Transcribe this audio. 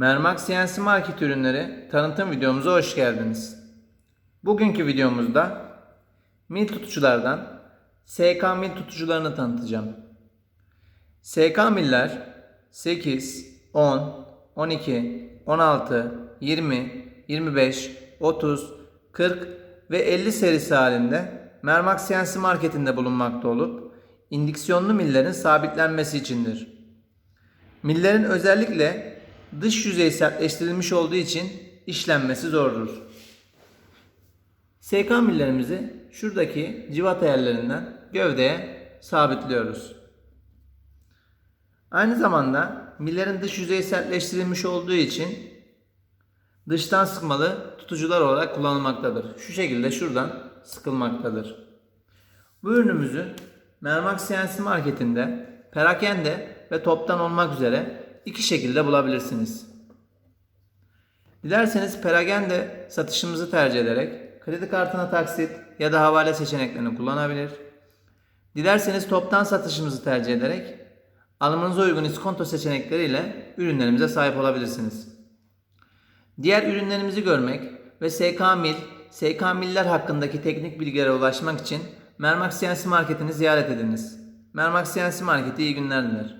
Mermak CNC Market ürünleri tanıtım videomuza hoş geldiniz. Bugünkü videomuzda mil tutuculardan SK mil tutucularını tanıtacağım. SK miller 8, 10, 12, 16, 20, 25, 30, 40 ve 50 serisi halinde Mermak CNC Market'inde bulunmakta olup indiksiyonlu millerin sabitlenmesi içindir. Millerin özellikle dış yüzeyi sertleştirilmiş olduğu için işlenmesi zordur. SK millerimizi şuradaki civata yerlerinden gövdeye sabitliyoruz. Aynı zamanda millerin dış yüzeyi sertleştirilmiş olduğu için dıştan sıkmalı tutucular olarak kullanılmaktadır. Şu şekilde şuradan sıkılmaktadır. Bu ürünümüzü Mermak CNC marketinde perakende ve toptan olmak üzere iki şekilde bulabilirsiniz. Dilerseniz perakende satışımızı tercih ederek kredi kartına taksit ya da havale seçeneklerini kullanabilir. Dilerseniz toptan satışımızı tercih ederek alımınıza uygun iskonto seçenekleriyle ürünlerimize sahip olabilirsiniz. Diğer ürünlerimizi görmek ve SK Mil, hakkındaki teknik bilgilere ulaşmak için Mermak CNC Market'ini ziyaret ediniz. Mermak CNC Market'i iyi günler diler.